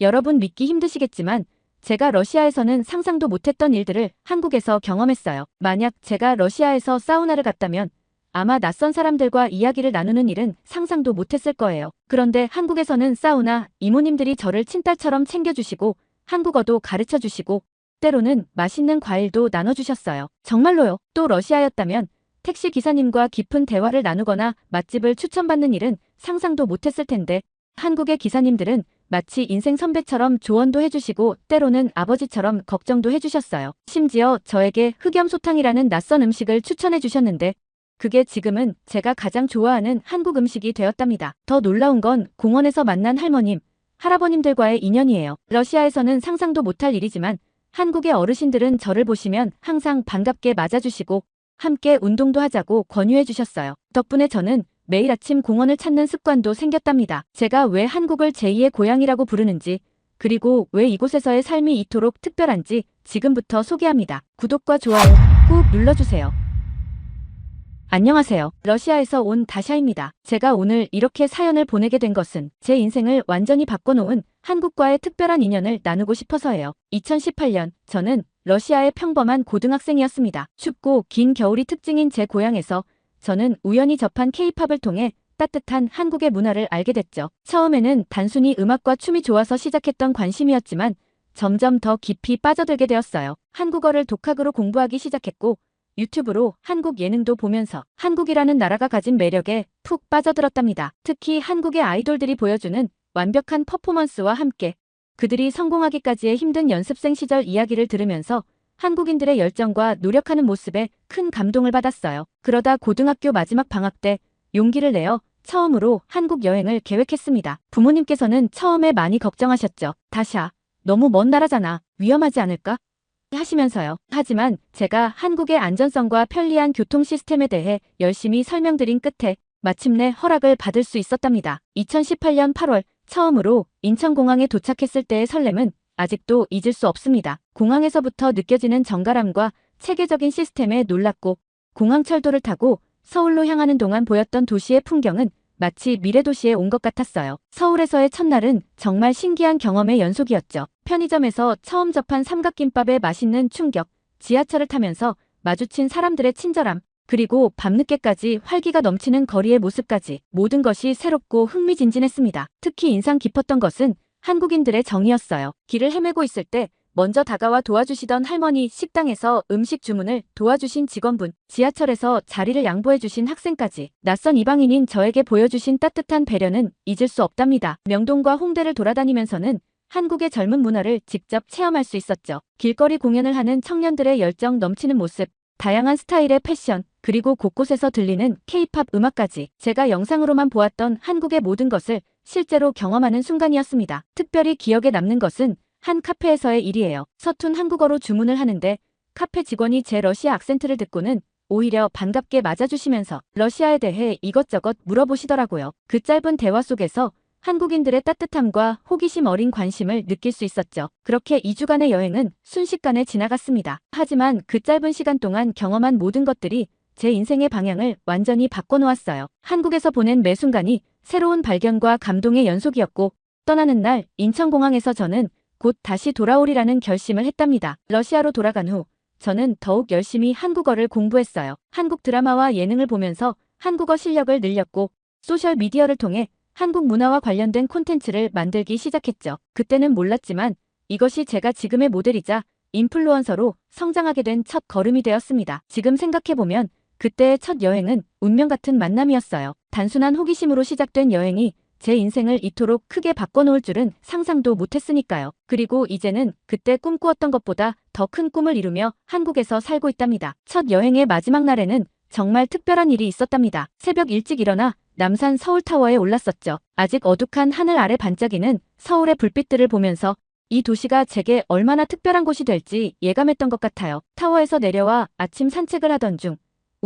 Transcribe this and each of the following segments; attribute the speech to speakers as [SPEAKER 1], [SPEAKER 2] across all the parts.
[SPEAKER 1] 여러분 믿기 힘드시겠지만 제가 러시아에서는 상상도 못했던 일들을 한국에서 경험했어요. 만약 제가 러시아에서 사우나를 갔다면 아마 낯선 사람들과 이야기를 나누는 일은 상상도 못했을 거예요. 그런데 한국에서는 사우나 이모님들이 저를 친딸처럼 챙겨주시고 한국어도 가르쳐 주시고 때로는 맛있는 과일도 나눠주셨어요. 정말로요. 또 러시아였다면 택시 기사님과 깊은 대화를 나누거나 맛집을 추천받는 일은 상상도 못했을 텐데 한국의 기사님들은 마치 인생 선배처럼 조언도 해주시고 때로는 아버지처럼 걱정도 해주셨어요. 심지어 저에게 흑염소탕이라는 낯선 음식을 추천해 주셨는데 그게 지금은 제가 가장 좋아하는 한국 음식이 되었답니다. 더 놀라운 건 공원에서 만난 할머님, 할아버님들과의 인연이에요. 러시아에서는 상상도 못할 일이지만 한국의 어르신들은 저를 보시면 항상 반갑게 맞아주시고 함께 운동도 하자고 권유해 주셨어요. 덕분에 저는 매일 아침 공원을 찾는 습관도 생겼답니다. 제가 왜 한국을 제2의 고향이라고 부르는지, 그리고 왜 이곳에서의 삶이 이토록 특별한지 지금부터 소개합니다. 구독과 좋아요 꾹 눌러주세요. 안녕하세요. 러시아에서 온 다샤입니다. 제가 오늘 이렇게 사연을 보내게 된 것은 제 인생을 완전히 바꿔놓은 한국과의 특별한 인연을 나누고 싶어서예요. 2018년 저는 러시아의 평범한 고등학생이었습니다. 춥고 긴 겨울이 특징인 제 고향에서 저는 우연히 접한 케이팝을 통해 따뜻한 한국의 문화를 알게 됐죠. 처음에는 단순히 음악과 춤이 좋아서 시작했던 관심이었지만 점점 더 깊이 빠져들게 되었어요. 한국어를 독학으로 공부하기 시작했고 유튜브로 한국 예능도 보면서 한국이라는 나라가 가진 매력에 푹 빠져들었답니다. 특히 한국의 아이돌들이 보여주는 완벽한 퍼포먼스와 함께 그들이 성공하기까지의 힘든 연습생 시절 이야기를 들으면서 한국인들의 열정과 노력하는 모습에 큰 감동을 받았어요. 그러다 고등학교 마지막 방학 때 용기를 내어 처음으로 한국 여행을 계획했습니다. 부모님께서는 처음에 많이 걱정하셨죠. 다샤, 너무 먼 나라잖아. 위험하지 않을까? 하시면서요. 하지만 제가 한국의 안전성과 편리한 교통 시스템에 대해 열심히 설명드린 끝에 마침내 허락을 받을 수 있었답니다. 2018년 8월 처음으로 인천공항에 도착했을 때의 설렘은 아직도 잊을 수 없습니다. 공항에서부터 느껴지는 정갈함과 체계적인 시스템에 놀랐고 공항 철도를 타고 서울로 향하는 동안 보였던 도시의 풍경은 마치 미래도시에 온 것 같았어요. 서울에서의 첫날은 정말 신기한 경험의 연속이었죠. 편의점에서 처음 접한 삼각김밥의 맛있는 충격, 지하철을 타면서 마주친 사람들의 친절함, 그리고 밤늦게까지 활기가 넘치는 거리의 모습까지 모든 것이 새롭고 흥미진진했습니다. 특히 인상 깊었던 것은 한국인들의 정이었어요. 길을 헤매고 있을 때 먼저 다가와 도와주시던 할머니, 식당에서 음식 주문을 도와주신 직원분, 지하철에서 자리를 양보해주신 학생까지 낯선 이방인인 저에게 보여주신 따뜻한 배려는 잊을 수 없답니다. 명동과 홍대를 돌아다니면서는 한국의 젊은 문화를 직접 체험할 수 있었죠. 길거리 공연을 하는 청년들의 열정 넘치는 모습, 다양한 스타일의 패션, 그리고 곳곳에서 들리는 케이팝 음악까지 제가 영상으로만 보았던 한국의 모든 것을 실제로 경험하는 순간이었습니다. 특별히 기억에 남는 것은 한 카페에서의 일이에요. 서툰 한국어로 주문을 하는데 카페 직원이 제 러시아 악센트를 듣고는 오히려 반갑게 맞아주시면서 러시아에 대해 이것저것 물어보시더라고요. 그 짧은 대화 속에서 한국인들의 따뜻함과 호기심 어린 관심을 느낄 수 있었죠. 그렇게 2주간의 여행은 순식간에 지나갔습니다. 하지만 그 짧은 시간 동안 경험한 모든 것들이 제 인생의 방향을 완전히 바꿔놓았어요. 한국에서 보낸 매 순간이 새로운 발견과 감동의 연속이었고 떠나는 날 인천공항에서 저는 곧 다시 돌아오리라는 결심을 했답니다. 러시아로 돌아간 후 저는 더욱 열심히 한국어를 공부했어요. 한국 드라마와 예능을 보면서 한국어 실력을 늘렸고 소셜 미디어를 통해 한국 문화와 관련된 콘텐츠를 만들기 시작했죠. 그때는 몰랐지만 이것이 제가 지금의 모델이자 인플루언서로 성장하게 된 첫 걸음이 되었습니다. 지금 생각해보면 그때의 첫 여행은 운명 같은 만남이었어요. 단순한 호기심으로 시작된 여행이 제 인생을 이토록 크게 바꿔놓을 줄은 상상도 못했으니까요. 그리고 이제는 그때 꿈꾸었던 것보다 더 큰 꿈을 이루며 한국에서 살고 있답니다. 첫 여행의 마지막 날에는 정말 특별한 일이 있었답니다. 새벽 일찍 일어나 남산 서울타워에 올랐었죠. 아직 어둑한 하늘 아래 반짝이는 서울의 불빛들을 보면서 이 도시가 제게 얼마나 특별한 곳이 될지 예감했던 것 같아요. 타워에서 내려와 아침 산책을 하던 중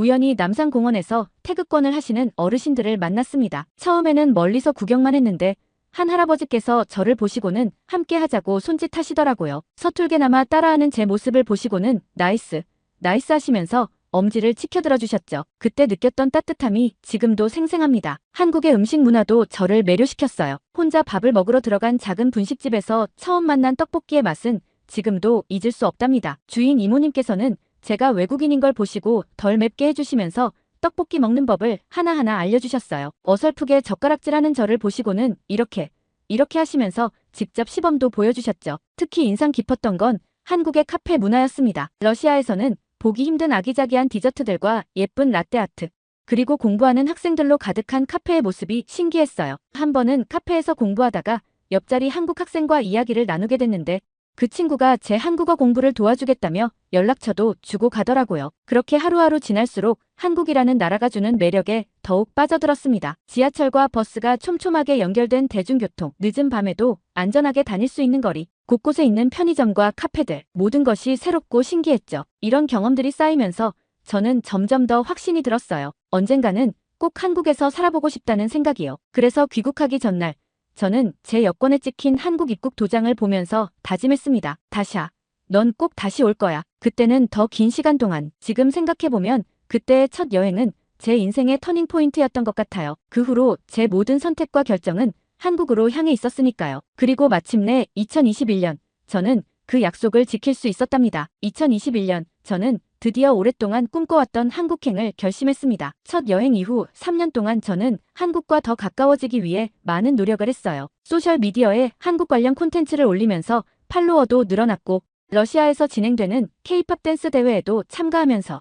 [SPEAKER 1] 우연히 남산공원에서 태극권을 하시는 어르신들을 만났습니다. 처음에는 멀리서 구경만 했는데 한 할아버지께서 저를 보시고는 함께 하자고 손짓하시더라고요. 서툴게나마 따라하는 제 모습을 보시고는 나이스, 나이스 하시면서 엄지를 치켜들어 주셨죠. 그때 느꼈던 따뜻함이 지금도 생생합니다. 한국의 음식 문화도 저를 매료시켰어요. 혼자 밥을 먹으러 들어간 작은 분식집에서 처음 만난 떡볶이의 맛은 지금도 잊을 수 없답니다. 주인 이모님께서는 제가 외국인인 걸 보시고 덜 맵게 해주시면서 떡볶이 먹는 법을 하나하나 알려주셨어요. 어설프게 젓가락질하는 저를 보시고는 이렇게, 이렇게 하시면서 직접 시범도 보여주셨죠. 특히 인상 깊었던 건 한국의 카페 문화였습니다. 러시아에서는 보기 힘든 아기자기한 디저트들과 예쁜 라떼 아트, 그리고 공부하는 학생들로 가득한 카페의 모습이 신기했어요. 한 번은 카페에서 공부하다가 옆자리 한국 학생과 이야기를 나누게 됐는데 그 친구가 제 한국어 공부를 도와주겠다며 연락처도 주고 가더라고요. 그렇게 하루하루 지날수록 한국이라는 나라가 주는 매력에 더욱 빠져들었습니다. 지하철과 버스가 촘촘하게 연결된 대중교통, 늦은 밤에도 안전하게 다닐 수 있는 거리, 곳곳에 있는 편의점과 카페들, 모든 것이 새롭고 신기했죠. 이런 경험들이 쌓이면서 저는 점점 더 확신이 들었어요. 언젠가는 꼭 한국에서 살아보고 싶다는 생각이요. 그래서 귀국하기 전날 저는 제 여권에 찍힌 한국 입국 도장을 보면서 다짐했습니다. 다샤, 넌 꼭 다시 올 거야. 그때는 더 긴 시간 동안 지금 생각해보면 그때의 첫 여행은 제 인생의 터닝 포인트였던 것 같아요. 그 후로 제 모든 선택과 결정은 한국으로 향해 있었으니까요. 그리고 마침내 2021년 저는 그 약속을 지킬 수 있었답니다. 2021년 저는 드디어 오랫동안 꿈꿔왔던 한국행을 결심했습니다. 첫 여행 이후 3년 동안 저는 한국과 더 가까워지기 위해 많은 노력을 했어요. 소셜미디어에 한국 관련 콘텐츠를 올리면서 팔로워도 늘어났고 러시아에서 진행되는 K-팝 댄스 대회에도 참가하면서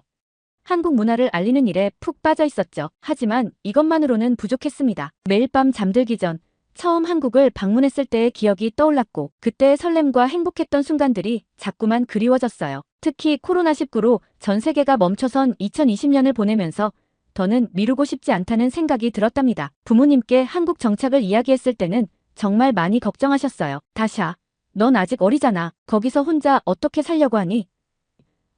[SPEAKER 1] 한국 문화를 알리는 일에 푹 빠져 있었죠. 하지만 이것만으로는 부족했습니다. 매일 밤 잠들기 전 처음 한국을 방문했을 때의 기억이 떠올랐고 그때의 설렘과 행복했던 순간들이 자꾸만 그리워졌어요. 특히 코로나19로 전 세계가 멈춰선 2020년을 보내면서 더는 미루고 싶지 않다는 생각이 들었답니다. 부모님께 한국 정착을 이야기했을 때는 정말 많이 걱정하셨어요. 다샤, 넌 아직 어리잖아. 거기서 혼자 어떻게 살려고 하니?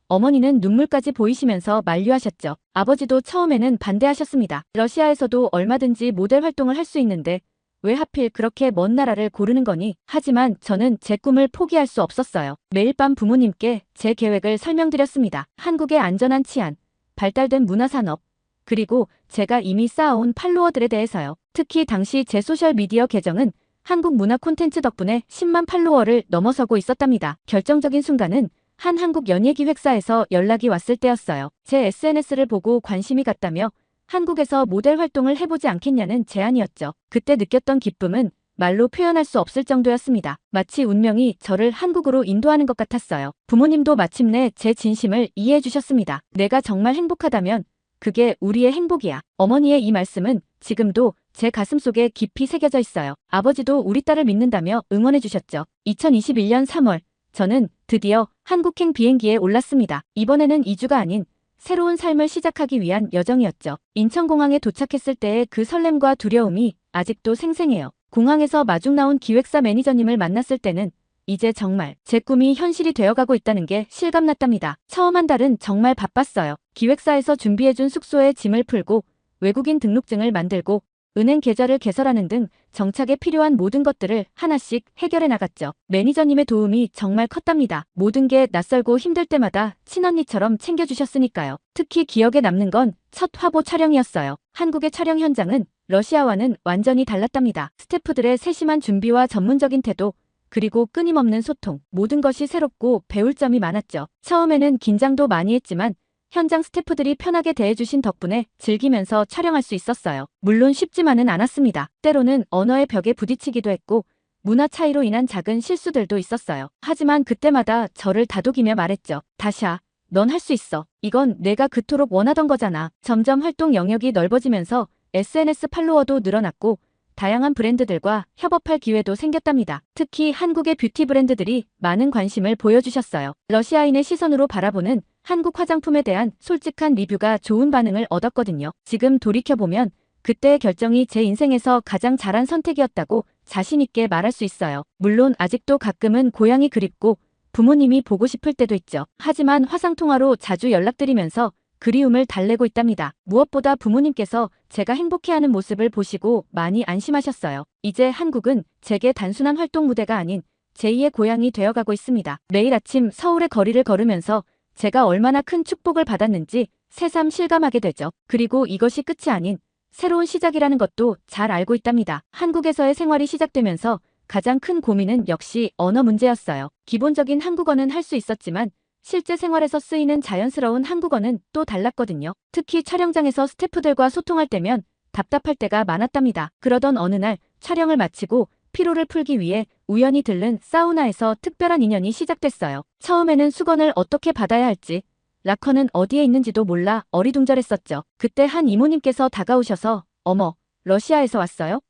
[SPEAKER 1] 어머니는 눈물까지 보이시면서 만류하셨죠. 아버지도 처음에는 반대하셨습니다. 러시아에서도 얼마든지 모델 활동을 할 수 있는데 왜 하필 그렇게 먼 나라를 고르는 거니? 하지만 저는 제 꿈을 포기할 수 없었어요. 매일 밤 부모님께 제 계획을 설명드렸습니다. 한국의 안전한 치안, 발달된 문화산업, 그리고 제가 이미 쌓아온 팔로워들에 대해서요. 특히 당시 제 소셜미디어 계정은 한국 문화 콘텐츠 덕분에 10만 팔로워를 넘어서고 있었답니다. 결정적인 순간은 한 한국 연예기획사에서 연락이 왔을 때였어요. 제 SNS를 보고 관심이 갔다며 한국에서 모델 활동을 해보지 않겠냐는 제안이었죠. 그때 느꼈던 기쁨은 말로 표현할 수 없을 정도였습니다. 마치 운명이 저를 한국으로 인도하는 것 같았어요. 부모님도 마침내 제 진심을 이해해 주셨습니다. 내가 정말 행복하다면 그게 우리의 행복이야. 어머니의 이 말씀은 지금도 제 가슴 속에 깊이 새겨져 있어요. 아버지도 우리 딸을 믿는다며 응원해 주셨죠. 2021년 3월 저는 드디어 한국행 비행기에 올랐습니다. 이번에는 2주가 아닌 새로운 삶을 시작하기 위한 여정이었죠. 인천공항에 도착했을 때의 그 설렘과 두려움이 아직도 생생해요. 공항에서 마중 나온 기획사 매니저님을 만났을 때는 이제 정말 제 꿈이 현실이 되어가고 있다는 게 실감났답니다. 처음 한 달은 정말 바빴어요. 기획사에서 준비해준 숙소에 짐을 풀고 외국인 등록증을 만들고 은행 계좌를 개설하는 등 정착에 필요한 모든 것들을 하나씩 해결해 나갔죠. 매니저님의 도움이 정말 컸답니다. 모든 게 낯설고 힘들 때마다 친언니처럼 챙겨주셨으니까요. 특히 기억에 남는 건 첫 화보 촬영이었어요. 한국의 촬영 현장은 러시아와는 완전히 달랐답니다. 스태프들의 세심한 준비와 전문적인 태도, 그리고 끊임없는 소통, 모든 것이 새롭고 배울 점이 많았죠. 처음에는 긴장도 많이 했지만 현장 스태프들이 편하게 대해주신 덕분에 즐기면서 촬영할 수 있었어요. 물론 쉽지만은 않았습니다. 때로는 언어의 벽에 부딪히기도 했고 문화 차이로 인한 작은 실수들도 있었어요. 하지만 그때마다 저를 다독이며 말했죠. 다샤, 넌할 수 있어. 이건 내가 그토록 원하던 거잖아. 점점 활동 영역이 넓어지면서 SNS 팔로워도 늘어났고 다양한 브랜드들과 협업할 기회도 생겼답니다. 특히 한국의 뷰티 브랜드들이 많은 관심을 보여주셨어요. 러시아인의 시선으로 바라보는 한국 화장품에 대한 솔직한 리뷰가 좋은 반응을 얻었거든요. 지금 돌이켜보면 그때의 결정이 제 인생에서 가장 잘한 선택이었다고 자신있게 말할 수 있어요. 물론 아직도 가끔은 고향이 그립고 부모님이 보고 싶을 때도 있죠. 하지만 화상통화로 자주 연락드리면서 그리움을 달래고 있답니다. 무엇보다 부모님께서 제가 행복해하는 모습을 보시고 많이 안심하셨어요. 이제 한국은 제게 단순한 활동 무대가 아닌 제2의 고향이 되어가고 있습니다. 매일 아침 서울의 거리를 걸으면서 제가 얼마나 큰 축복을 받았는지 새삼 실감하게 되죠. 그리고 이것이 끝이 아닌 새로운 시작이라는 것도 잘 알고 있답니다. 한국에서의 생활이 시작되면서 가장 큰 고민은 역시 언어 문제였어요. 기본적인 한국어는 할 수 있었지만 실제 생활에서 쓰이는 자연스러운 한국어는 또 달랐거든요. 특히 촬영장에서 스태프들과 소통할 때면 답답할 때가 많았답니다. 그러던 어느 날 촬영을 마치고 피로를 풀기 위해 우연히 들른 사우나에서 특별한 인연이 시작됐어요. 처음에는 수건을 어떻게 받아야 할지, 락커는 어디에 있는지도 몰라 어리둥절했었죠. 그때 한 이모님께서 다가오셔서 어머, 러시아에서 왔어요?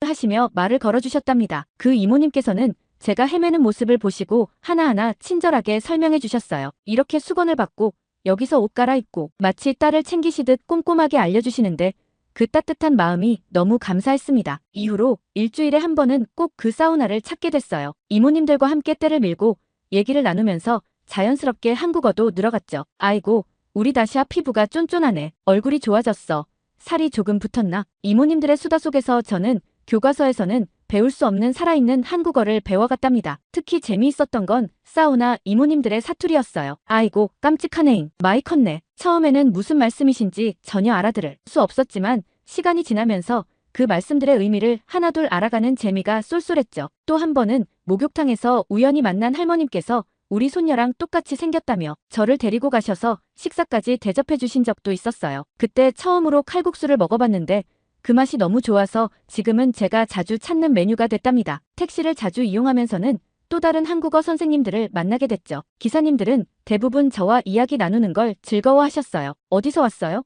[SPEAKER 1] 하시며 말을 걸어주셨답니다. 그 이모님께서는 제가 헤매는 모습을 보시고 하나하나 친절하게 설명해 주셨어요. 이렇게 수건을 받고 여기서 옷 갈아입고 마치 딸을 챙기시듯 꼼꼼하게 알려주시는데 그 따뜻한 마음이 너무 감사했습니다. 이후로 일주일에 한 번은 꼭 그 사우나를 찾게 됐어요. 이모님들과 함께 때를 밀고 얘기를 나누면서 자연스럽게 한국어도 늘어갔죠. 아이고, 우리 다시아 피부가 쫀쫀하네. 얼굴이 좋아졌어. 살이 조금 붙었나? 이모님들의 수다 속에서 저는 교과서에서는 배울 수 없는 살아있는 한국어를 배워갔답니다. 특히 재미있었던 건 사우나 이모님들의 사투리였어요. 아이고 깜찍하네잉 마이 컸네. 처음에는 무슨 말씀이신지 전혀 알아들을 수 없었지만 시간이 지나면서 그 말씀들의 의미를 하나둘 알아가는 재미가 쏠쏠했죠. 또 한 번은 목욕탕에서 우연히 만난 할머님께서 우리 손녀랑 똑같이 생겼다며 저를 데리고 가셔서 식사까지 대접해 주신 적도 있었어요. 그때 처음으로 칼국수를 먹어봤는데 그 맛이 너무 좋아서 지금은 제가 자주 찾는 메뉴가 됐답니다. 택시를 자주 이용하면서는 또 다른 한국어 선생님들을 만나게 됐죠. 기사님들은 대부분 저와 이야기 나누는 걸 즐거워하셨어요. 어디서 왔어요?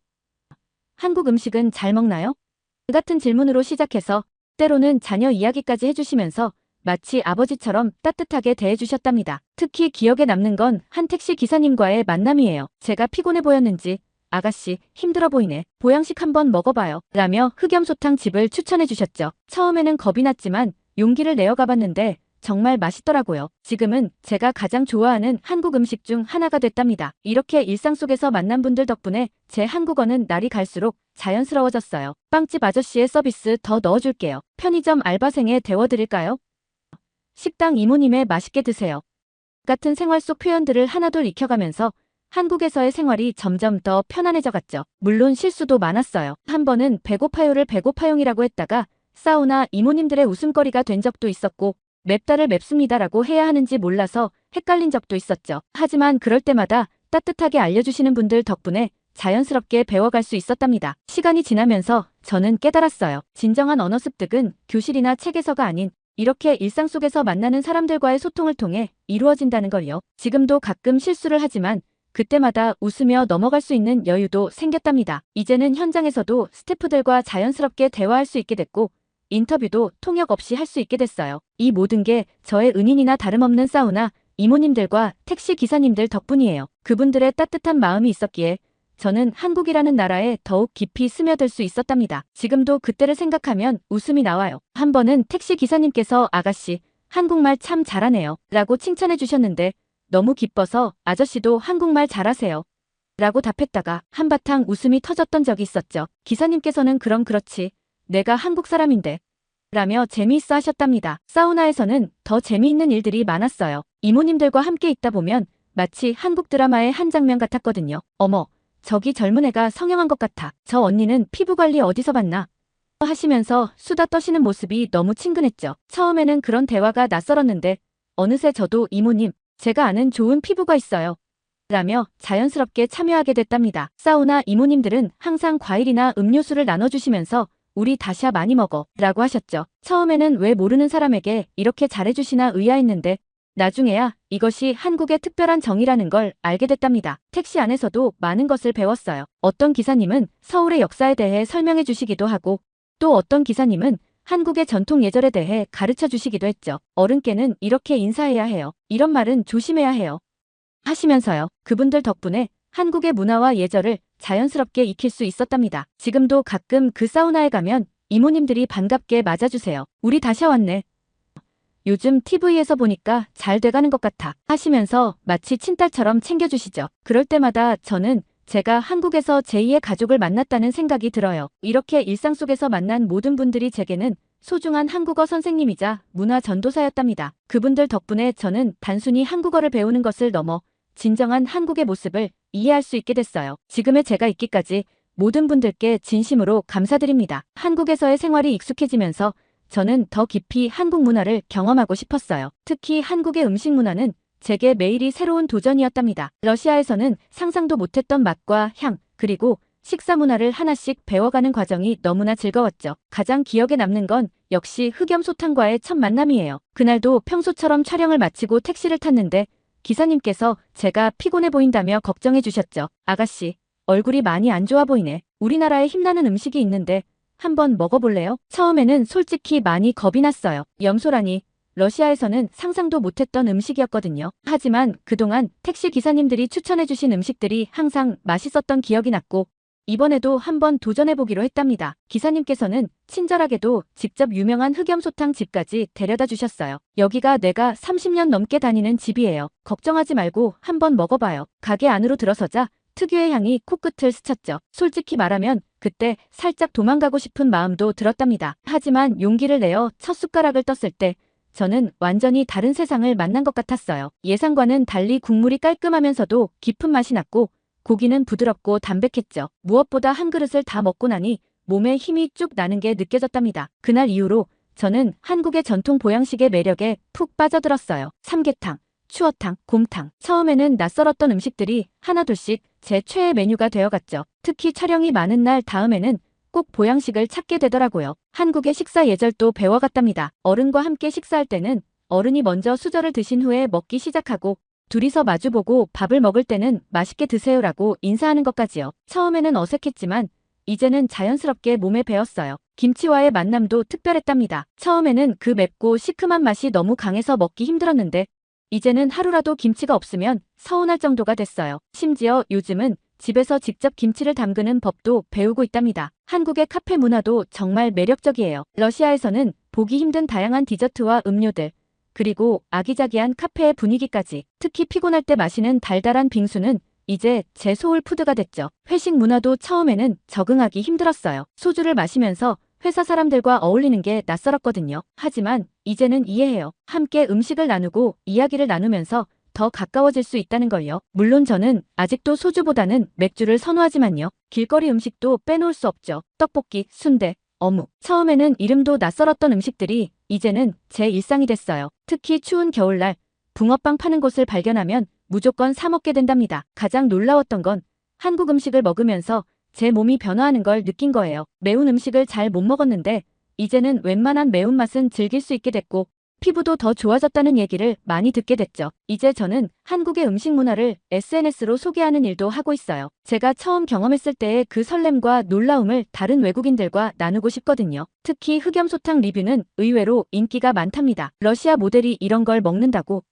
[SPEAKER 1] 한국 음식은 잘 먹나요? 같은 질문으로 시작해서 때로는 자녀 이야기까지 해주시면서 마치 아버지처럼 따뜻하게 대해주셨답니다. 특히 기억에 남는 건 한 택시 기사님과의 만남이에요. 제가 피곤해 보였는지 아가씨 힘들어 보이네. 보양식 한번 먹어봐요. 라며 흑염소탕 집을 추천해 주셨죠. 처음에는 겁이 났지만 용기를 내어 가봤는데 정말 맛있더라고요. 지금은 제가 가장 좋아하는 한국 음식 중 하나가 됐답니다. 이렇게 일상 속에서 만난 분들 덕분에 제 한국어는 날이 갈수록 자연스러워졌어요. 빵집 아저씨의 서비스 더 넣어줄게요. 편의점 알바생에 데워드릴까요? 식당 이모님의 맛있게 드세요. 같은 생활 속 표현들을 하나둘 익혀가면서 한국에서의 생활이 점점 더 편안해져 갔죠. 물론 실수도 많았어요. 한 번은 배고파요를 배고파용이라고 했다가 사우나 이모님들의 웃음거리가 된 적도 있었고 맵다를 맵습니다라고 해야 하는지 몰라서 헷갈린 적도 있었죠. 하지만 그럴 때마다 따뜻하게 알려주시는 분들 덕분에 자연스럽게 배워갈 수 있었답니다. 시간이 지나면서 저는 깨달았어요. 진정한 언어 습득은 교실이나 책에서가 아닌 이렇게 일상 속에서 만나는 사람들과의 소통을 통해 이루어진다는 걸요. 지금도 가끔 실수를 하지만 그때마다 웃으며 넘어갈 수 있는 여유도 생겼답니다. 이제는 현장에서도 스태프들과 자연스럽게 대화할 수 있게 됐고 인터뷰도 통역 없이 할 수 있게 됐어요. 이 모든 게 저의 은인이나 다름없는 사우나 이모님들과 택시 기사님들 덕분이에요. 그분들의 따뜻한 마음이 있었기에 저는 한국이라는 나라에 더욱 깊이 스며들 수 있었답니다. 지금도 그때를 생각하면 웃음이 나와요. 한 번은 택시 기사님께서 아가씨, 한국말 참 잘하네요. 라고 칭찬해 주셨는데 너무 기뻐서 아저씨도 한국말 잘하세요. 라고 답했다가 한바탕 웃음이 터졌던 적이 있었죠. 기사님께서는 그럼 그렇지. 내가 한국 사람인데. 라며 재미있어 하셨답니다. 사우나에서는 더 재미있는 일들이 많았어요. 이모님들과 함께 있다 보면 마치 한국 드라마의 한 장면 같았거든요. 어머, 저기 젊은 애가 성형한 것 같아. 저 언니는 피부 관리 어디서 받나? 하시면서 수다 떠시는 모습이 너무 친근했죠. 처음에는 그런 대화가 낯설었는데 어느새 저도 이모님, 제가 아는 좋은 피부가 있어요. 라며 자연스럽게 참여하게 됐답니다. 사우나 이모님들은 항상 과일이나 음료수를 나눠주시면서 우리 다시야 많이 먹어 라고 하셨죠. 처음에는 왜 모르는 사람에게 이렇게 잘해주시나 의아했는데 나중에야 이것이 한국의 특별한 정이라는 걸 알게 됐답니다. 택시 안에서도 많은 것을 배웠어요. 어떤 기사님은 서울의 역사에 대해 설명해 주시기도 하고 또 어떤 기사님은 한국의 전통 예절에 대해 가르쳐 주시기도 했죠. 어른께는 이렇게 인사해야 해요. 이런 말은 조심해야 해요. 하시면서요. 그분들 덕분에 한국의 문화와 예절을 자연스럽게 익힐 수 있었답니다. 지금도 가끔 그 사우나에 가면 이모님들이 반갑게 맞아주세요. 우리 다시 왔네. 요즘 TV에서 보니까 잘 돼가는 것 같아 하시면서 마치 친딸처럼 챙겨주시죠. 그럴 때마다 저는 제가 한국에서 제2의 가족을 만났다는 생각이 들어요. 이렇게 일상 속에서 만난 모든 분들이 제게는 소중한 한국어 선생님이자 문화 전도사였답니다. 그분들 덕분에 저는 단순히 한국어를 배우는 것을 넘어 진정한 한국의 모습을 이해할 수 있게 됐어요. 지금의 제가 있기까지 모든 분들께 진심으로 감사드립니다. 한국에서의 생활이 익숙해지면서 저는 더 깊이 한국 문화를 경험하고 싶었어요. 특히 한국의 음식 문화는 제게 매일이 새로운 도전이었답니다. 러시아에서는 상상도 못했던 맛과 향, 그리고 식사 문화를 하나씩 배워가는 과정이 너무나 즐거웠죠. 가장 기억에 남는 건 역시 흑염소탕과의 첫 만남이에요. 그날도 평소처럼 촬영을 마치고 택시를 탔는데 기사님께서 제가 피곤해 보인다며 걱정해 주셨죠. 아가씨, 얼굴이 많이 안 좋아 보이네. 우리나라에 힘나는 음식이 있는데 한번 먹어볼래요? 처음에는 솔직히 많이 겁이 났어요. 염소라니. 러시아에서는 상상도 못했던 음식이었거든요. 하지만 그동안 택시 기사님들이 추천해주신 음식들이 항상 맛있었던 기억이 났고, 이번에도 한번 도전해보기로 했답니다. 기사님께서는 친절하게도 직접 유명한 흑염소탕 집까지 데려다 주셨어요. 여기가 내가 30년 넘게 다니는 집이에요. 걱정하지 말고 한번 먹어봐요. 가게 안으로 들어서자 특유의 향이 코끝을 스쳤죠. 솔직히 말하면 그때 살짝 도망가고 싶은 마음도 들었답니다. 하지만 용기를 내어 첫 숟가락을 떴을 때 저는 완전히 다른 세상을 만난 것 같았어요. 예상과는 달리 국물이 깔끔하면서도 깊은 맛이 났고 고기는 부드럽고 담백했죠. 무엇보다 한 그릇을 다 먹고 나니 몸에 힘이 쭉 나는 게 느껴졌답니다. 그날 이후로 저는 한국의 전통 보양식의 매력에 푹 빠져들었어요. 삼계탕, 추어탕, 곰탕. 처음에는 낯설었던 음식들이 하나둘씩 제 최애 메뉴가 되어갔죠. 특히 촬영이 많은 날 다음에는 꼭 보양식을 찾게 되더라고요. 한국의 식사 예절도 배워갔답니다. 어른과 함께 식사할 때는 어른이 먼저 수저를 드신 후에 먹기 시작하고 둘이서 마주보고 밥을 먹을 때는 맛있게 드세요라고 인사하는 것까지요. 처음에는 어색했지만 이제는 자연스럽게 몸에 배었어요. 김치와의 만남도 특별했답니다. 처음에는 그 맵고 시큼한 맛이 너무 강해서 먹기 힘들었는데 이제는 하루라도 김치가 없으면 서운할 정도가 됐어요. 심지어 요즘은 집에서 직접 김치를 담그는 법도 배우고 있답니다. 한국의 카페 문화도 정말 매력적이에요. 러시아에서는 보기 힘든 다양한 디저트와 음료들, 그리고 아기자기한 카페의 분위기까지 특히 피곤할 때 마시는 달달한 빙수는 이제 제 소울푸드가 됐죠. 회식 문화도 처음에는 적응하기 힘들었어요. 소주를 마시면서 회사 사람들과 어울리는 게 낯설었거든요. 하지만 이제는 이해해요. 함께 음식을 나누고 이야기를 나누면서 더 가까워질 수 있다는 걸요. 물론 저는 아직도 소주보다는 맥주를 선호하지만요. 길거리 음식도 빼놓을 수 없죠. 떡볶이, 순대, 어묵. 처음에는 이름도 낯설었던 음식들이 이제는 제 일상이 됐어요. 특히 추운 겨울날 붕어빵 파는 곳을 발견하면 무조건 사 먹게 된답니다. 가장 놀라웠던 건 한국 음식을 먹으면서 제 몸이 변화하는 걸 느낀 거예요. 매운 음식을 잘 못 먹었는데 이제는 웬만한 매운맛은 즐길 수 있게 됐고 피부도 더 좋아졌다는 얘기를 많이 듣게 됐죠. 이제 저는 한국의 음식 문화를 SNS로 소개하는 일도 하고 있어요. 제가 처음 경험했을 때의 그 설렘과 놀라움을 다른 외국인들과 나누고 싶거든요. 특히 흑염소탕 리뷰는 의외로 인기가 많답니다. 러시아 모델이 이런 걸 먹는다고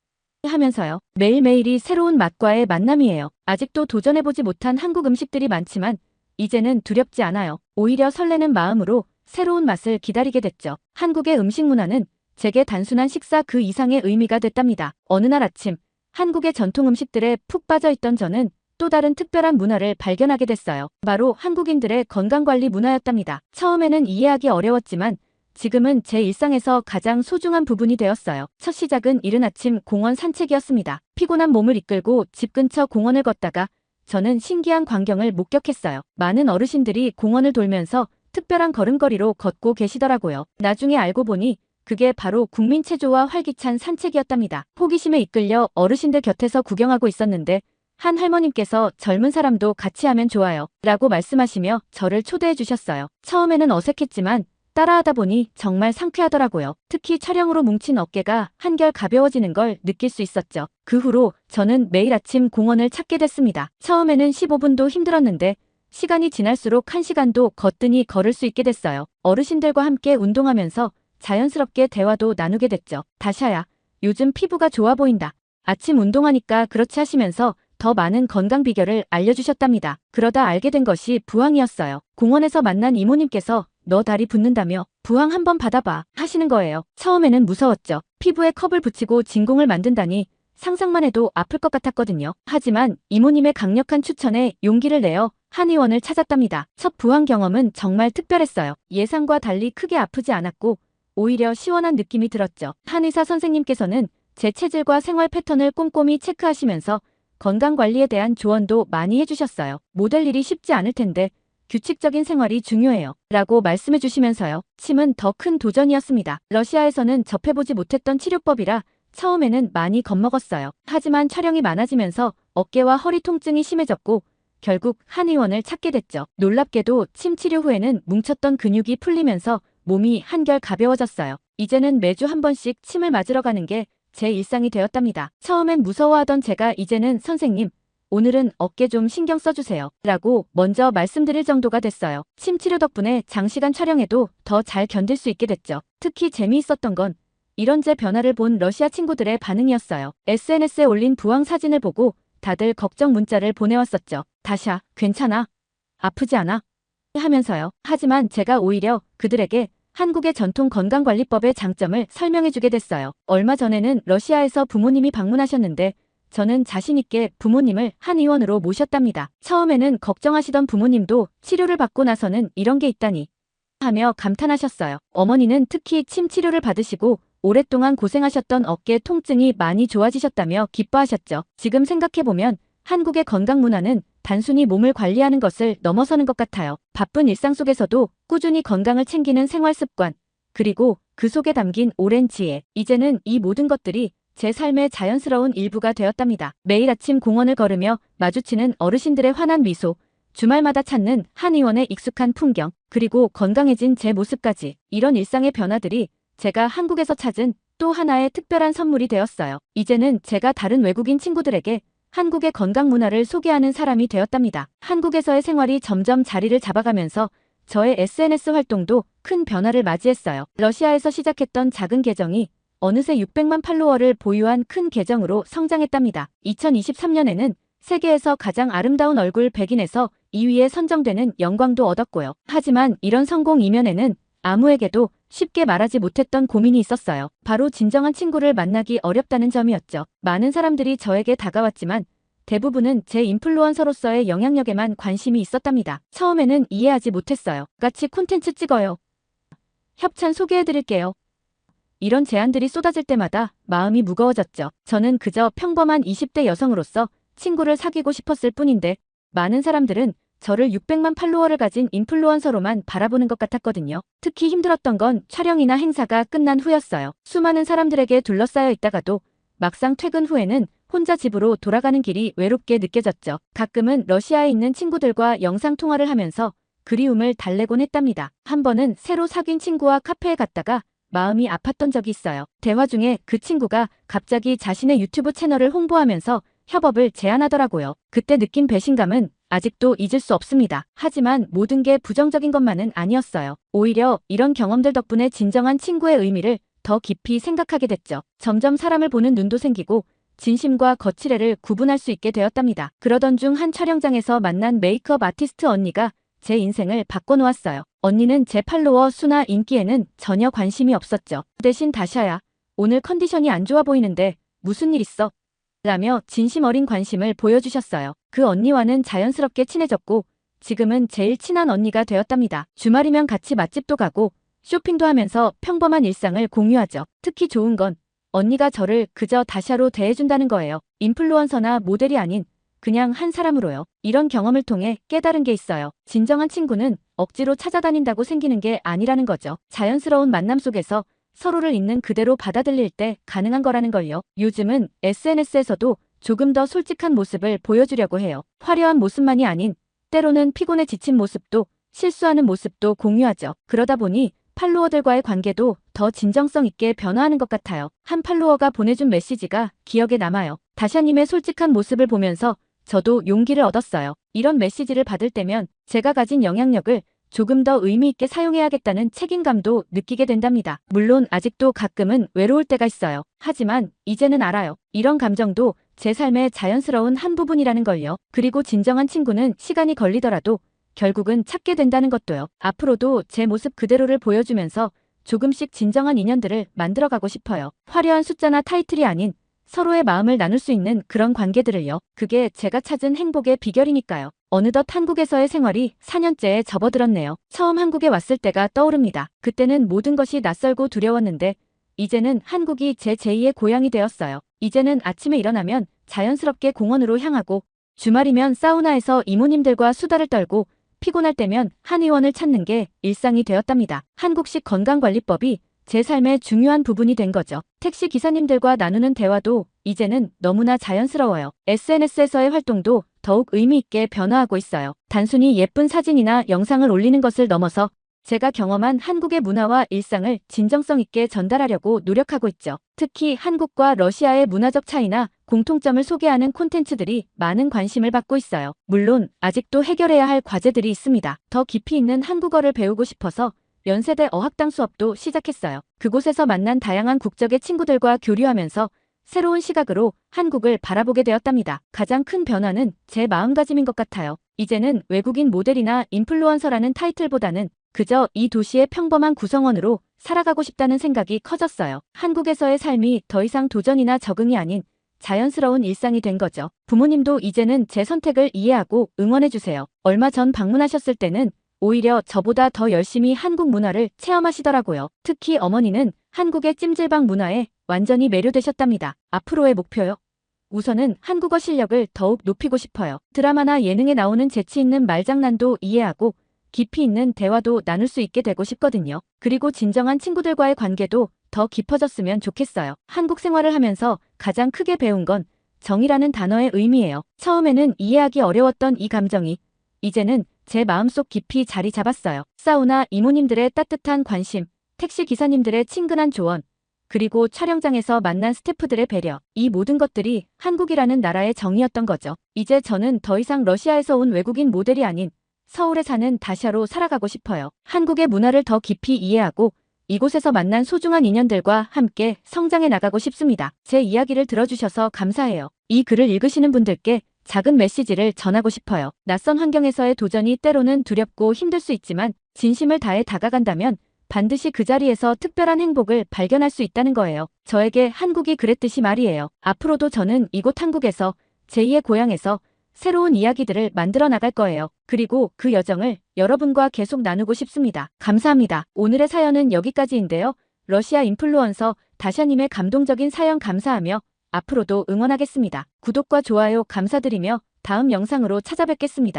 [SPEAKER 1] 하면서요. 매일매일이 새로운 맛과의 만남이에요. 아직도 도전해보지 못한 한국 음식들이 많지만 이제는 두렵지 않아요. 오히려 설레는 마음으로 새로운 맛을 기다리게 됐죠. 한국의 음식 문화는 제게 단순한 식사 그 이상의 의미가 됐답니다. 어느 날 아침 한국의 전통 음식들에 푹 빠져있던 저는 또 다른 특별한 문화를 발견하게 됐어요. 바로 한국인들의 건강관리 문화였답니다. 처음에는 이해하기 어려웠지만 지금은 제 일상에서 가장 소중한 부분이 되었어요. 첫 시작은 이른 아침 공원 산책이었습니다. 피곤한 몸을 이끌고 집 근처 공원을 걷다가 저는 신기한 광경을 목격했어요. 많은 어르신들이 공원을 돌면서 특별한 걸음걸이로 걷고 계시더라고요. 나중에 알고 보니 그게 바로 국민 체조와 활기찬 산책이었답니다. 호기심에 이끌려 어르신들 곁에서 구경하고 있었는데 한 할머님께서 젊은 사람도 같이 하면 좋아요. 라고 말씀하시며 저를 초대해 주셨어요. 처음에는 어색했지만 따라하다 보니 정말 상쾌하더라고요. 특히 촬영으로 뭉친 어깨가 한결 가벼워지는 걸 느낄 수 있었죠. 그 후로 저는 매일 아침 공원을 찾게 됐습니다. 처음에는 15분도 힘들었는데 시간이 지날수록 1시간도 거뜬히 걸을 수 있게 됐어요. 어르신들과 함께 운동하면서 자연스럽게 대화도 나누게 됐죠. 다샤야, 요즘 피부가 좋아 보인다. 아침 운동하니까 그렇지 하시면서 더 많은 건강 비결을 알려주셨답니다. 그러다 알게 된 것이 부항이었어요. 공원에서 만난 이모님께서 너 다리 붓는다며 부항 한번 받아봐 하시는 거예요. 처음에는 무서웠죠. 피부에 컵을 붙이고 진공을 만든다니 상상만 해도 아플 것 같았거든요. 하지만 이모님의 강력한 추천에 용기를 내어 한의원을 찾았답니다. 첫 부항 경험은 정말 특별했어요. 예상과 달리 크게 아프지 않았고 오히려 시원한 느낌이 들었죠. 한의사 선생님께서는 제 체질과 생활 패턴을 꼼꼼히 체크하시면서 건강관리에 대한 조언도 많이 해주셨어요. 모델 일이 쉽지 않을 텐데 규칙적인 생활이 중요해요. 라고 말씀해 주시면서요. 침은 더 큰 도전이었습니다. 러시아에서는 접해보지 못했던 치료법이라 처음에는 많이 겁먹었어요. 하지만 촬영이 많아지면서 어깨와 허리 통증이 심해졌고 결국 한의원을 찾게 됐죠. 놀랍게도 침 치료 후에는 뭉쳤던 근육이 풀리면서 몸이 한결 가벼워졌어요. 이제는 매주 한 번씩 침을 맞으러 가는 게 제 일상이 되었답니다. 처음엔 무서워하던 제가 이제는 선생님, 오늘은 어깨 좀 신경 써주세요. 라고 먼저 말씀드릴 정도가 됐어요. 침 치료 덕분에 장시간 촬영에도 더 잘 견딜 수 있게 됐죠. 특히 재미있었던 건 이런 제 변화를 본 러시아 친구들의 반응이었어요. SNS에 올린 부항 사진을 보고 다들 걱정 문자를 보내왔었죠. 다샤, 괜찮아? 아프지 않아? 하면서요. 하지만 제가 오히려 그들에게 한국의 전통 건강관리법의 장점을 설명해주게 됐어요. 얼마 전에는 러시아에서 부모님이 방문하셨는데 저는 자신있게 부모님을 한 의원으로 모셨답니다. 처음에는 걱정하시던 부모님도 치료를 받고 나서는 이런 게 있다니 하며 감탄하셨어요. 어머니는 특히 침 치료를 받으시고 오랫동안 고생하셨던 어깨 통증이 많이 좋아지셨다며 기뻐하셨죠. 지금 생각해보면 한국의 건강 문화는 단순히 몸을 관리하는 것을 넘어서는 것 같아요. 바쁜 일상 속에서도 꾸준히 건강을 챙기는 생활 습관, 그리고 그 속에 담긴 오랜 지혜. 이제는 이 모든 것들이 제 삶의 자연스러운 일부가 되었답니다. 매일 아침 공원을 걸으며 마주치는 어르신들의 환한 미소, 주말마다 찾는 한의원의 익숙한 풍경, 그리고 건강해진 제 모습까지 이런 일상의 변화들이 제가 한국에서 찾은 또 하나의 특별한 선물이 되었어요. 이제는 제가 다른 외국인 친구들에게 한국의 건강 문화를 소개하는 사람이 되었답니다. 한국에서의 생활이 점점 자리를 잡아가면서 저의 SNS 활동도 큰 변화를 맞이했어요. 러시아에서 시작했던 작은 계정이 어느새 600만 팔로워를 보유한 큰 계정으로 성장했답니다. 2023년에는 세계에서 가장 아름다운 얼굴 100인에서 2위에 선정되는 영광도 얻었고요. 하지만 이런 성공 이면에는 아무에게도 쉽게 말하지 못했던 고민이 있었어요. 바로 진정한 친구를 만나기 어렵다는 점이었죠. 많은 사람들이 저에게 다가왔지만 대부분은 제 인플루언서로서의 영향력에만 관심이 있었답니다. 처음에는 이해하지 못했어요. 같이 콘텐츠 찍어요. 협찬 소개해드릴게요. 이런 제안들이 쏟아질 때마다 마음이 무거워졌죠. 저는 그저 평범한 20대 여성으로서 친구를 사귀고 싶었을 뿐인데 많은 사람들은 저를 600만 팔로워를 가진 인플루언서로만 바라보는 것 같았거든요. 특히 힘들었던 건 촬영이나 행사가 끝난 후였어요. 수많은 사람들에게 둘러싸여 있다가도 막상 퇴근 후에는 혼자 집으로 돌아가는 길이 외롭게 느껴졌죠. 가끔은 러시아에 있는 친구들과 영상통화를 하면서 그리움을 달래곤 했답니다. 한 번은 새로 사귄 친구와 카페에 갔다가 마음이 아팠던 적이 있어요. 대화 중에 그 친구가 갑자기 자신의 유튜브 채널을 홍보하면서 협업을 제안하더라고요. 그때 느낀 배신감은 아직도 잊을 수 없습니다. 하지만 모든 게 부정적인 것만은 아니었어요. 오히려 이런 경험들 덕분에 진정한 친구의 의미를 더 깊이 생각하게 됐죠. 점점 사람을 보는 눈도 생기고 진심과 거칠애를 구분할 수 있게 되었답니다. 그러던 중 한 촬영장에서 만난 메이크업 아티스트 언니가 제 인생을 바꿔놓았어요. 언니는 제 팔로워 수나 인기에는 전혀 관심이 없었죠. 대신 다샤야, 오늘 컨디션이 안 좋아 보이는데 무슨 일 있어? 라며 진심 어린 관심을 보여주셨어요. 그 언니와는 자연스럽게 친해졌고 지금은 제일 친한 언니가 되었답니다. 주말이면 같이 맛집도 가고 쇼핑도 하면서 평범한 일상을 공유하죠. 특히 좋은 건 언니가 저를 그저 다샤로 대해준다는 거예요. 인플루언서나 모델이 아닌 그냥 한 사람으로요. 이런 경험을 통해 깨달은 게 있어요. 진정한 친구는 억지로 찾아다닌다고 생기는 게 아니라는 거죠. 자연스러운 만남 속에서 서로를 있는 그대로 받아들일 때 가능한 거라는 걸요. 요즘은 SNS에서도 조금 더 솔직한 모습을 보여주려고 해요. 화려한 모습만이 아닌 때로는 피곤해 지친 모습도 실수하는 모습도 공유하죠. 그러다 보니 팔로워들과의 관계도 더 진정성 있게 변화하는 것 같아요. 한 팔로워가 보내준 메시지가 기억에 남아요. 다샤님의 솔직한 모습을 보면서 저도 용기를 얻었어요. 이런 메시지를 받을 때면 제가 가진 영향력을 조금 더 의미 있게 사용해야겠다는 책임감도 느끼게 된답니다. 물론 아직도 가끔은 외로울 때가 있어요. 하지만 이제는 알아요. 이런 감정도 제 삶의 자연스러운 한 부분이라는 걸요. 그리고 진정한 친구는 시간이 걸리더라도 결국은 찾게 된다는 것도요. 앞으로도 제 모습 그대로를 보여주면서 조금씩 진정한 인연들을 만들어가고 싶어요. 화려한 숫자나 타이틀이 아닌 서로의 마음을 나눌 수 있는 그런 관계들을요. 그게 제가 찾은 행복의 비결이니까요. 어느덧 한국에서의 생활이 4년째에 접어들었네요. 처음 한국에 왔을 때가 떠오릅니다. 그때는 모든 것이 낯설고 두려웠는데 이제는 한국이 제 제2의 고향이 되었어요. 이제는 아침에 일어나면 자연스럽게 공원으로 향하고 주말이면 사우나에서 이모님들과 수다를 떨고 피곤할 때면 한의원을 찾는 게 일상이 되었답니다. 한국식 건강관리법이 제 삶의 중요한 부분이 된 거죠. 택시 기사님들과 나누는 대화도 이제는 너무나 자연스러워요. SNS에서의 활동도 더욱 의미 있게 변화하고 있어요. 단순히 예쁜 사진이나 영상을 올리는 것을 넘어서 제가 경험한 한국의 문화와 일상을 진정성 있게 전달하려고 노력하고 있죠. 특히 한국과 러시아의 문화적 차이나 공통점을 소개하는 콘텐츠들이 많은 관심을 받고 있어요. 물론 아직도 해결해야 할 과제들이 있습니다. 더 깊이 있는 한국어를 배우고 싶어서 연세대 어학당 수업도 시작했어요. 그곳에서 만난 다양한 국적의 친구들과 교류하면서 새로운 시각으로 한국을 바라보게 되었답니다. 가장 큰 변화는 제 마음가짐인 것 같아요. 이제는 외국인 모델이나 인플루언서라는 타이틀보다는 그저 이 도시의 평범한 구성원으로 살아가고 싶다는 생각이 커졌어요. 한국에서의 삶이 더 이상 도전이나 적응이 아닌 자연스러운 일상이 된 거죠. 부모님도 이제는 제 선택을 이해하고 응원해주세요. 얼마 전 방문하셨을 때는 오히려 저보다 더 열심히 한국 문화를 체험하시더라고요. 특히 어머니는 한국의 찜질방 문화에 완전히 매료되셨답니다. 앞으로의 목표요? 우선은 한국어 실력을 더욱 높이고 싶어요. 드라마나 예능에 나오는 재치 있는 말장난도 이해하고 깊이 있는 대화도 나눌 수 있게 되고 싶거든요. 그리고 진정한 친구들과의 관계도 더 깊어졌으면 좋겠어요. 한국 생활을 하면서 가장 크게 배운 건 정이라는 단어의 의미예요. 처음에는 이해하기 어려웠던 이 감정이 이제는 제 마음속 깊이 자리 잡았어요. 사우나 이모님들의 따뜻한 관심, 택시 기사님들의 친근한 조언, 그리고 촬영장에서 만난 스태프들의 배려. 이 모든 것들이 한국이라는 나라의 정이었던 거죠. 이제 저는 더 이상 러시아에서 온 외국인 모델이 아닌 서울에 사는 다시아로 살아가고 싶어요. 한국의 문화를 더 깊이 이해하고 이곳에서 만난 소중한 인연들과 함께 성장해 나가고 싶습니다. 제 이야기를 들어주셔서 감사해요. 이 글을 읽으시는 분들께 작은 메시지를 전하고 싶어요. 낯선 환경에서의 도전이 때로는 두렵고 힘들 수 있지만 진심을 다해 다가간다면 반드시 그 자리에서 특별한 행복을 발견할 수 있다는 거예요. 저에게 한국이 그랬듯이 말이에요. 앞으로도 저는 이곳 한국에서 제2의 고향에서 새로운 이야기들을 만들어 나갈 거예요. 그리고 그 여정을 여러분과 계속 나누고 싶습니다. 감사합니다. 오늘의 사연은 여기까지인데요. 러시아 인플루언서 다샤님의 감동적인 사연 감사하며 앞으로도 응원하겠습니다. 구독과 좋아요 감사드리며 다음 영상으로 찾아뵙겠습니다.